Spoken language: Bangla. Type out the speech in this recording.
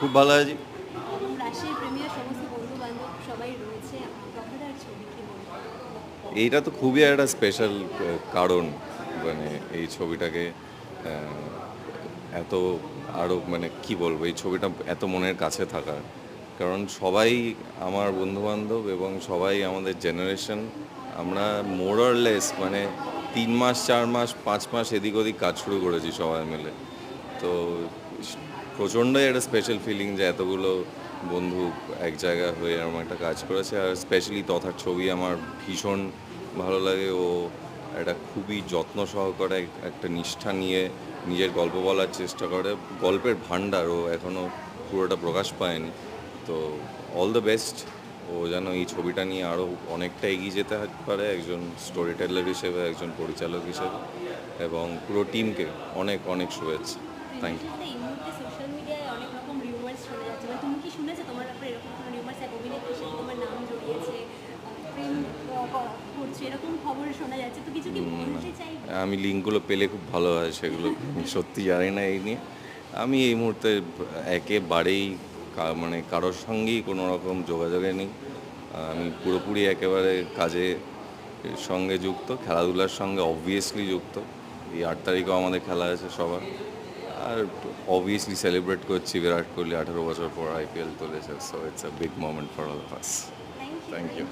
খুব ভালো আছি। এইটা তো খুবই একটা স্পেশাল কারণ মানে এই ছবিটাকে এত আরও মানে কি বলব এই ছবিটা এত মনের কাছে থাকার কারণ সবাই আমার বন্ধুবান্ধব এবং সবাই আমাদের জেনারেশন আমরা মোরারলেস মানে তিন মাস চার মাস পাঁচ মাস এদিক ওদিক কাজ শুরু করেছি সবাই মিলে। তো প্রচণ্ডই একটা স্পেশাল ফিলিং যে এতগুলো বন্ধু এক জায়গায় হয়ে এরকম একটা কাজ করেছে। আর স্পেশালি তথার ছবি আমার ভীষণ ভালো লাগে। ও একটা খুবই যত্ন সহকারে একটা নিষ্ঠা নিয়ে নিজের গল্প বলার চেষ্টা করে। গল্পের ভাণ্ডার ও এখনও পুরোটা প্রকাশ পায়নি। তো অল দ্য বেস্ট ও যেন এই ছবিটা নিয়ে আরও অনেকটা এগিয়ে যেতে পারে একজন স্টোরি টেলার হিসেবে, একজন পরিচালক হিসেবে। এবং পুরো টিমকে অনেক অনেক শুভেচ্ছা। থ্যাংক ইউ এই মুহূর্তে সোশ্যাল মিডিয়ায় অনেক রকম রিউমার্স শোনা যাচ্ছে। মানে তুমি কি শুনেছো তোমার ব্যাপারে এরকম কোনো রিউমার্স এক অভিনেত্রীর সাথে তোমার নাম জড়িয়েছে প্রেম করছে এরকম খবর শোনা যাচ্ছে? তো কিছু কি বলতে চাই আমি লিঙ্কগুলো পেলে খুব ভালো হয় সেগুলো আমি সত্যি জানি না এই নিয়ে। আমি এই মুহূর্তে একেবারেই মানে কারোর সঙ্গেই কোনো রকম যোগাযোগে নেই। আমি পুরোপুরি একেবারে কাজে সঙ্গে যুক্ত খেলাধুলার সঙ্গে অবভিয়াসলি যুক্ত। এই আট তারিখেও আমাদের খেলা আছে সবার। আর অবভিয়াসলি সেলিব্রেট করছি বিরাট কোহলি আঠারো বছর পর আইপিএল তুলেছে so it's a big moment for all of us thank you